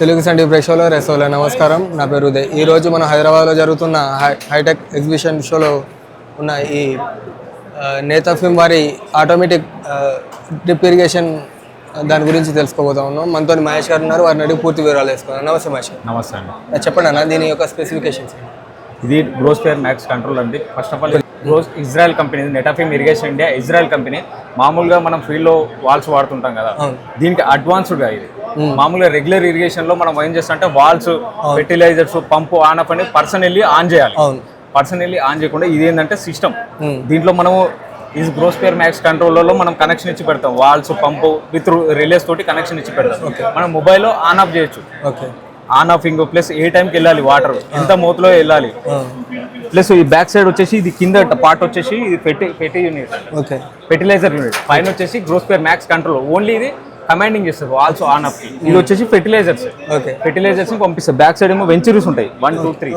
తెలుగు సండి ప్రేక్షకులు రెసోల నమస్కారం. నా పేరు ఉదయ్. ఈరోజు మన హైదరాబాద్లో జరుగుతున్న హై హైటెక్ ఎగ్జిబిషన్ షోలో ఉన్న ఈ నేతా ఫిమ్ వారి ఆటోమేటిక్ డ్రిప్ ఇరిగేషన్ దాని గురించి తెలుసుకోబోతా ఉన్నాం. మనతో మహేష్ గారు ఉన్నారు. వారిని అడిగి పూర్తి వివరాలు తెలుసుకున్నాం నమస్తే మహేష్. నమస్తే అండి. చెప్పండి అన్న దీని యొక్క స్పెసిఫికేషన్స్. ఇది గ్రోస్ ఫేర్ మ్యాక్స్ కంట్రోల్ అండి. First of all GrowSphere Israel company Netafim irrigation India Israel company. మామూలుగా మనం ఫీల్డ్లో వాల్స్ వాడుతుంటాం కదా. దీనికి అడ్వాన్స్డ్గా ఇది. మామూలుగా రెగ్యులర్ ఇరిగేషన్లో మనం ఏం చేస్తాం అంటే valves fertilizers pump on up అని పర్సన్ వెళ్ళి ఆన్ చేయాలి. పర్సన్ వెళ్ళి ఆన్ చేయకుండా ఇది ఏంటంటే సిస్టమ్ దీంట్లో మనము ఇది గ్రోస్ పేర్ మ్యాక్స్ కంట్రోల్లో మనం కనెక్షన్ ఇచ్చి పెడతాం. వాల్స్ పంపు విత్ రిలేస్ తోటి కనెక్షన్ ఇచ్చి పెడతాం. మనం మొబైల్లో ఆన్ ఆఫ్ చేయొచ్చు. ఓకే. ఆన్ ఆఫ్ ఇంకో ప్లస్ ఏ టైంకి వెళ్ళాలి? వాటర్ ఎంత మూతలో వెళ్ళాలి. ప్లస్ ఈ బ్యాక్ సైడ్ వచ్చేసి ఇది కింద పార్ట్ వచ్చేసి ఇది పెట్టి పెట్టి యూనిట్ ఓకే. ఫెర్టిలైజర్ యూనిట్ పైన వచ్చేసి GrowSphere max control only ఇది కమాండింగ్ చేస్తారు. ఆల్సో ఆన్కి ఇది వచ్చేసి ఫెర్టిలైజర్స్ ఓకే ఫెర్టిలైజర్స్ పంపిస్తారు. బ్యాక్ సైడ్ ఏమో వెంచరీస్ ఉంటాయి. One two three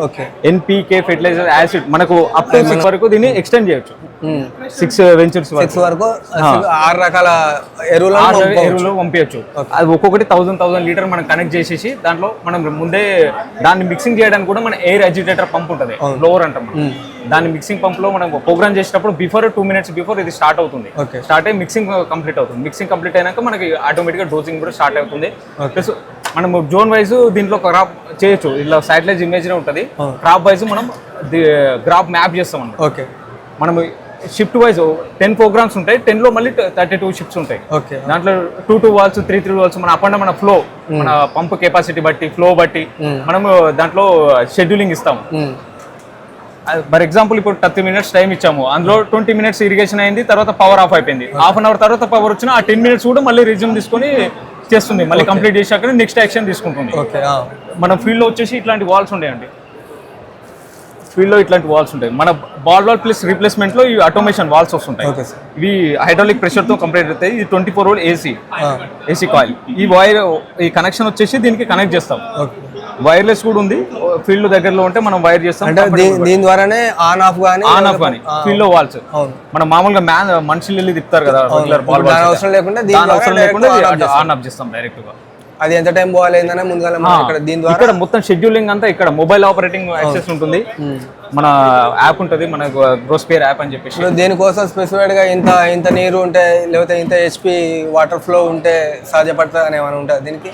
NPK fertilizer acid మనకు అప్ టు సిక్స్ వరకు దీన్ని ఎక్స్టెండ్ చేయొచ్చు. సిక్స్ వెంచర్స్ సిక్స్ వరకు ఆరు రకాల పంపుకోవచ్చు. ఎరువులు పంపించచ్చు అది ఒక్కొక్కటి థౌసండ్ థౌసండ్ లీటర్ మనం కనెక్ట్ చేసేసి దాంట్లో మనం ముందే దాన్ని మిక్సింగ్ చేయడానికి కూడా మన ఎయిర్ అజిటేటర్ పంప్ ఉంటుంది. లోవర్ అంటాం. దాన్ని మిక్సింగ్ పంప్లో మనం ప్రోగ్రామ్ చేసేటప్పుడు బిఫోర్ టూ మినిట్స్ బిఫోర్ ఇది స్టార్ట్ అవుతుంది. స్టార్ట్ అయ్యి మిక్సింగ్ కంప్లీట్ అవుతుంది. మిక్సింగ్ కంప్లీట్ అయినాక మనకి ఆటోమేటిక్గా డోసింగ్ కూడా స్టార్ట్ అవుతుంది. ప్లస్ మనం జోన్ వైజ్ దీంట్లో క్రాప్ చేయొచ్చు. ఇలా సాటిలైట్ ఇమేజ్ ఉంటుంది. క్రాప్ వైజ్ మనం క్రాప్ మ్యాప్ చేస్తాం అన్నమాట. ఓకే. మనం షిఫ్ట్ వైజ్ టెన్ ప్రోగ్రామ్స్ ఉంటాయి. టెన్లో మళ్ళీ థర్టీ టూ షిఫ్ట్స్ ఉంటాయి. ఓకే. దాంట్లో two two valves three three valves మన అప్ అండ్ మన ఫ్లో మన పంప్ కెపాసిటీ బట్టి ఫ్లో బట్టి మనము దాంట్లో షెడ్యూలింగ్ ఇస్తాం. ఫర్ ఎగ్జాంపుల్ ఇప్పుడు థర్టీ మినిట్స్ టైం ఇచ్చాము. అందులో ట్వంటీ మినిట్స్ ఇరిగేషన్ అయింది తర్వాత పవర్ ఆఫ్ అయిపోయింది. హాఫ్ అన్ అవర్ తర్వాత పవర్ వచ్చిన ఆ టెన్ మినిట్స్ కూడా మళ్ళీ రిజ్యూమ్ తీసుకొని చేస్తుంది. మళ్ళీ కంప్లీట్ చేశాక నెక్స్ట్ యాక్షన్ తీసుకుంటుంది. మన ఫీల్డ్లో వచ్చేసి ఇట్లాంటి వాల్స్ ఉంటాయండి ఫీల్డ్లో ఇట్లాంటి వాల్స్ ఉంటాయి. మన బాల్ వాల్ ప్లస్ రీప్లేస్మెంట్లో ఈ ఆటోమేషన్ వాల్స్ వస్తుంటాయి. ఇవి హైడ్రాలిక్ ప్రెషర్తో కంప్లీట్ అవుతాయి. ఇది twenty four volt AC. AC coil. ఈ వైర్ ఈ కనెక్షన్ వచ్చేసి దీనికి కనెక్ట్ చేస్తాం. వైర్లెస్ కూడా ఉంది. ఫీల్డ్ దగ్గరలో ఉంటే మనం వైర్ చేస్తాం అంటే దీని ద్వారానే ఆన్ ఆఫ్ కానీ ఆన్ ఆఫ్ కానీ ఫీల్డ్లో వాల్స్ మనం మామూలుగా మ్యాన్ మనుషులు వెళ్ళి తిప్పుతారు కదా రెగ్యులర్ బాల్ అవసరం లేకుండా అవసరం లేకుండా. ఆన్ ఆఫ్ చేస్తాం. డైరెక్ట్గా అది ఎంత టైం పోవాలి ఏందనే ముందుగా మనం ఇక్కడ దీని ద్వారా ఇక్కడ మొత్తం షెడ్యూలింగ్ అంతా ఇక్కడ మొబైల్ ఆపరేటింగ్ యాక్సెస్ ఉంటుంది. మన యాప్ ఉంటుంది మన గ్రోస్పేర్ యాప్ అని చెప్పేసి. దీనికోసం స్పెసిఫైడ్గా ఇంత ఇంత నీరు ఉంటే లేకపోతే ఇంత హెచ్పి వాటర్ ఫ్లో ఉంటే సాధ్యపడుతుంది అని ఏమైనా ఉంటుంది దీనికి?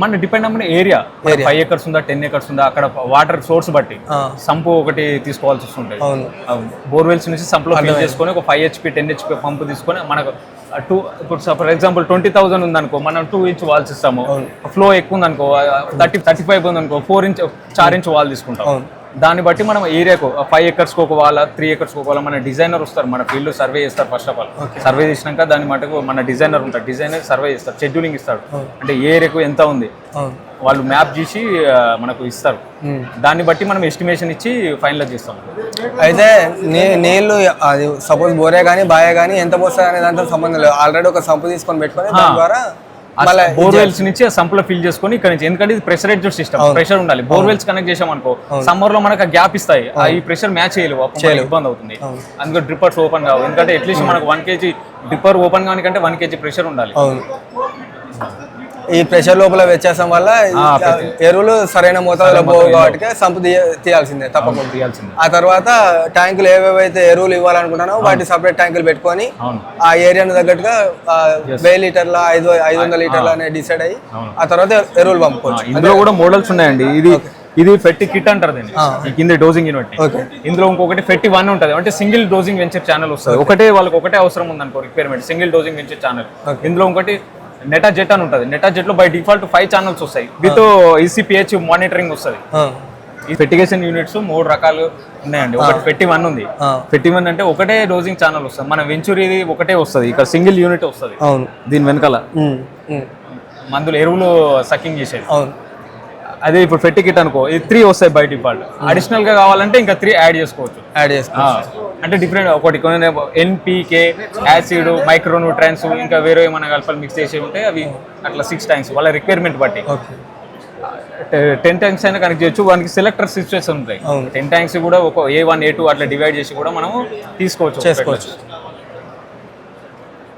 మన డిపెండ్ అమ్మిన ఏరియా ఫైవ్ ఎకర్స్ ఉందా టెన్ ఎకర్స్ ఉందా అక్కడ వాటర్ సోర్స్ బట్టి సంపు ఒకటి తీసుకోవాల్సి వస్తుంటుంది. బోర్వెల్స్ నుంచి సంపులో ఫిల్ చేసుకొని ఒక five HP ten HP pump తీసుకొని మనకు టూ ఇప్పుడు ఫర్ ఎగ్జాంపుల్ ట్వంటీ థౌసండ్ ఉందనుకో మనం టూ ఇంచ్ వాల్స్ ఇస్తాము ఫ్లో ఎక్కువ ఉందనుకో థర్టీ థర్టీ ఫైవ్ ఉందనుకో ఫోర్ ఇంచ్ చార్ ఇంచ్ వాల్ తీసుకుంటాం. దాన్ని బట్టి మనం ఏరియాకు ఫైవ్ ఎకర్స్కి ఒక వాళ్ళ త్రీ ఎకర్స్కి ఒక వాళ్ళ మన డిజైనర్ వస్తారు మన ఫీల్డ్ సర్వే చేస్తారు ఫస్ట్ ఆఫ్ ఆల్ సర్వే చేసినాక దాని మటుకు మన డిజైనర్ ఉంటారు డిజైనర్ సర్వే చేస్తారు షెడ్యూలింగ్ ఇస్తాడు. అంటే ఏ ఏరియాకు ఎంత ఉంది. అవును వాళ్ళు మ్యాప్ చేసి మనకు ఇస్తారు. ఉమ్. దాన్ని బట్టి మనం ఎస్టిమేషన్ ఇచ్చి ఫైనలైజ్ చేస్తాం. అయితే నీ నీళ్ళు అది సపోజ్ బోరే కానీ బాయే కానీ ఎంత పోస్తుంది అనే దాంతో సంబంధం లేదు. ఆల్రెడీ ఒక సంపు తీసుకొని పెట్టుకొని దాని ద్వారా బోర్వెల్స్ నుంచి ఆ సంపులో ఫిల్ చేసుకొని ఇక్కడ నుంచి ఎందుకంటే ఇది ప్రెషరైజ్డ్ సిస్టమ్ ప్రెషర్ ఉండాలి. బోర్వెల్స్ కనెక్ట్ చేసాం అనుకో సమ్మర్లో మనకు గ్యాప్ ఇస్తాయి. ఆ ఈ ప్రెషర్ మ్యాచ్ చేయలేవు అప్పుడు ఇబ్బంది అవుతుంది. అందుకే డ్రిప్పర్స్ ఓపెన్ కావు ఎందుకంటే అట్లీస్ట్ మనకు వన్ కేజీ డ్రిప్పర్ ఓపెన్ కానికంటే వన్ కేజీ ప్రెషర్ ఉండాలి. ఈ ప్రెషర్ లోపల వ్యత్యాసం వల్ల ఎరువులు సరైన మోతాదులో పోవు కాబట్టి సంపు తీయ తీయాల్సిందే తప్పకుండా. తీయాల్సిందే. ఆ తర్వాత ట్యాంకులు ఏవేవైతే ఎరువులు ఇవ్వాలనుకుంటానో వాటి సపరేట్ ట్యాంకులు పెట్టుకొని ఆ ఏరియాను తగ్గట్టుగా వెయ్యి లీటర్ల ఐదు ఐదు వందల లీటర్ల అనేది డిసైడ్ అయ్యి. ఆ తర్వాత ఎరువులు పంపుకోవచ్చు. ఇందులో కూడా మోడల్స్ ఉన్నాయండి. ఇది ఇది ఫెట్టి కిట్ అంటారు దీన్ని. కింద డోజింగ్ యూనిట్ ఇందులో ఇంకొకటి ఫెట్టి వన్ ఉంటుంది. అంటే సింగిల్ డోజింగ్ వెంచర్ ఛానల్ వస్తుంది. ఒకటే వాళ్ళకి ఒకటే అవసరం ఉందనుకో requirement single dosing venturi channel ఇందులో ఇంకోటి నెటా జెట్ అని ఉంటుంది. నెటా జెట్లో బై డిఫాల్ట్ ఫైవ్ ఛానల్స్ వస్తాయి. విత్ ఈసీపీహెచ్ మానిటరింగ్ వస్తుంది. ఈ ఫెర్టిగేషన్ యూనిట్స్ మూడు రకాలు ఉన్నాయండి. ఒకటి ఫెట్టి వన్ ఉంది. ఫెట్టి వన్ అంటే ఒకటే డోజింగ్ ఛానల్ వస్తుంది. మన వెంచురీది ఒకటే వస్తుంది. ఇక్కడ సింగిల్ యూనిట్ వస్తుంది. అవును. దీని వెనకాల. మందులు ఎరువులు సకింగ్ చేసేది. అవును. అదే ఇప్పుడు ఫెట్టి కిట్ అనుకో ఇది త్రీ వస్తాయి బై డిఫాల్ట్. అడిషనల్గా కావాలంటే ఇంకా త్రీ యాడ్ చేసుకోవచ్చు. యాడ్ చేసుకో ఆ, అంటే డిఫరెంట్ ఒకటి కొన్ని ఎన్పీకే యాసిడ్ మైక్రోన్యూట్రాన్స్ ఇంకా వేరే ఏమైనా కలపాలి మిక్స్ చేసి ఉంటే అవి అట్లా సిక్స్ టైమ్స్ వాళ్ళ రిక్వైర్మెంట్ బట్టి. టెన్ ట్యాంక్స్ అయినా కనెక్ట్ చేయొచ్చు వానికి సెలెక్టర్ సిచ్యువేషన్ ఉంటాయి. టెన్ ట్యాంక్స్ కూడా ఒక ఏ వన్ ఏ టూ అట్లా డివైడ్ చేసి కూడా మనం తీసుకోవచ్చు. చేసుకోవచ్చు.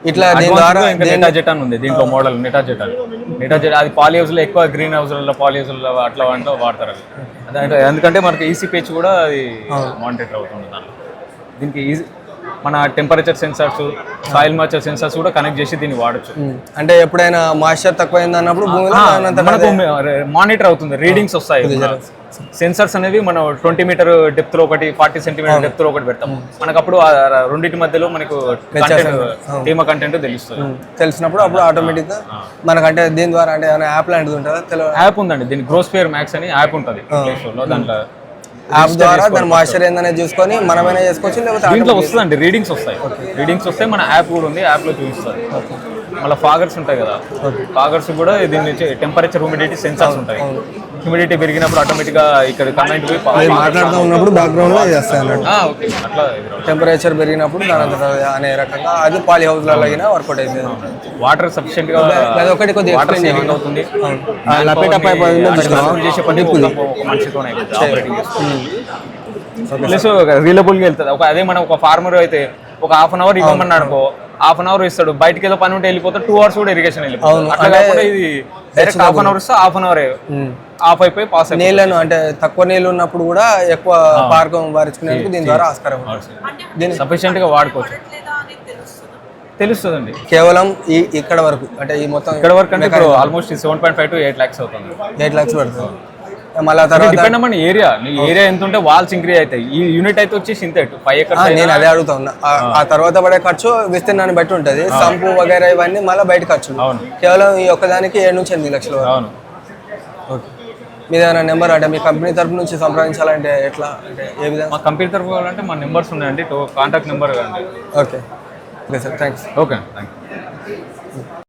ఇట్లా దీని ద్వారా ఇంకా నెటా జెట్ అని ఉంది దీంట్లో మోడల్ నెటా జెట్ అని నెటా జెట్ అది పాలి హౌస్లో ఎక్కువ గ్రీన్ హౌస్లో పాలి హౌస్లో అట్లా వాటిలో వాడతారు అది ఎందుకంటే మనకి ఈసీ పేజ్ కూడా అది మానిటర్ అవుతుంది దాంట్లో. దీనికి ఈజీ మన temperature sensors soil moisture sensors కూడా కనెక్ట్ చేసి దీన్ని వాడచ్చు. అంటే ఎప్పుడైనా మాయిశ్చర్ తక్కువైంది అన్నప్పుడు మనకు మానిటర్ అవుతుంది రీడింగ్స్ వస్తాయి. సెన్సర్స్ అనేవి మనం ట్వంటీ మీటర్ డెప్త్లో ఒకటి ఫార్టీ సెంటీమీటర్ డెప్త్లో ఒకటి పెడతాం. మనకు అప్పుడు రెండింటి మధ్యలో మనకు తేమ కంటెంట్ తెలుస్తుంది. తెలిసినప్పుడు అప్పుడు ఆటోమేటిక్గా మనకంటే దీని ద్వారా అంటే యాప్ లాంటిది ఉంటుందా? యాప్ ఉందండి దీనికి గ్రోస్ఫియర్ మ్యాక్స్ అని యాప్ ఉంటుంది. దాంట్లో. యాప్ ద్వారా దాని మాయిశ్చర్ ఏందనేది చూసుకొని మనమైనా చేసుకోవచ్చు లేకపోతే దీంట్లో వస్తుందండి రీడింగ్స్ వస్తాయి. రీడింగ్స్ వస్తాయి మన యాప్ కూడా ఉంది యాప్లో చూపిస్తుంది మళ్ళీ ఫాగర్స్ ఉంటాయి కదా. ఫాగర్స్ కూడా దీని టెంపరేచర్ హ్యూమిడిటీ సెన్సార్స్ ఉంటాయి. హ్యూమిడిటీ పెరిగినప్పుడు ఆటోమేటిక్గా ఇక్కడ కమెంట్ పోయి అది మాట్లాడుతూ ఉన్నప్పుడు బ్యాక్గ్రౌండ్లో చేస్తాయి ఓకే. అట్లా. టెంపరేచర్ పెరిగినప్పుడు దానంతట అనే రకంగా అది పాలి హౌస్లో అయినా వర్కౌట్ అవుతుంది వాటర్ సఫిషియెంట్గా అది ఒకటి కొద్దిగా వాటర్ సేవింగ్ అవుతుంది. లపెట పైప్ చేసే పని మనిషితోనే ప్లస్ రిలబుల్గా వెళ్తుంది. ఒక అదే మనం ఒక ఫార్మర్ అయితే ఒక హాఫ్ అన్ అవర్ ఇవ్వమన్నాడు అనుకో హాఫ్ అన్ అవర్ ఇస్తాడు. బయటికి ఏదో పని ఉంటే వెళ్ళిపోతాడు టూ అవర్స్ కూడా ఇరిగేషన్ వెళ్ళిపోతుంది. అట్లా కాకుండా ఇది డైరెక్ట్ హాఫ్ అన్ అవర్ ఇస్తే హాఫ్ అన్ అవర్ ఆఫ్ అయిపోయి పాస్ నీళ్ళను అంటే తక్కువ నీళ్ళు ఉన్నప్పుడు కూడా ఎక్కువ పార్కం వారించుకునేందుకు దీని ద్వారా ఆస్కారం ఉంది. దీని సఫిషియెంట్గా వాడుకోవచ్చు. తెలుస్తుందండి. కేవలం ఈ ఇక్కడ వరకు అంటే ఈ మొత్తం ఇక్కడ వరకు అంటే almost seven point five to eight lakhs అవుతుంది. ఎయిట్ లాక్స్ పడుతుంది. మళ్ళీ తర్వాత డిపెండ్ అమ్మని ఏరియా నీ ఏరియా ఎంత ఉంటే వాల్స్ ఇంక్రీజ్ అవుతాయి ఈ యూనిట్ అయితే వచ్చేసి ఇంత ఫైవ్ ఎకర్స్ నేను అదే అడుగుతా ఉన్నా. ఆ- తర్వాత పడే ఖర్చు విస్తీర్ణాన్ని బట్టి ఉంటుంది. సంపు వగైరా ఇవన్నీ మళ్ళీ బయట ఖర్చు అవును. కేవలం ఈ ఒక్కదానికి ఏడు నుంచి ఎనిమిది లక్షలు. అవును. ఓకే. మీ ఏదైనా నెంబర్ అంటే మీ కంపెనీ తరపు నుంచి సంప్రదించాలంటే ఎట్లా? అంటే ఏ విధంగా? మా కంపెనీ తరఫు కావాలంటే మా నెంబర్స్ ఉన్నాయండి. Contact number okay. Okay sir. Thanks okay. Thank you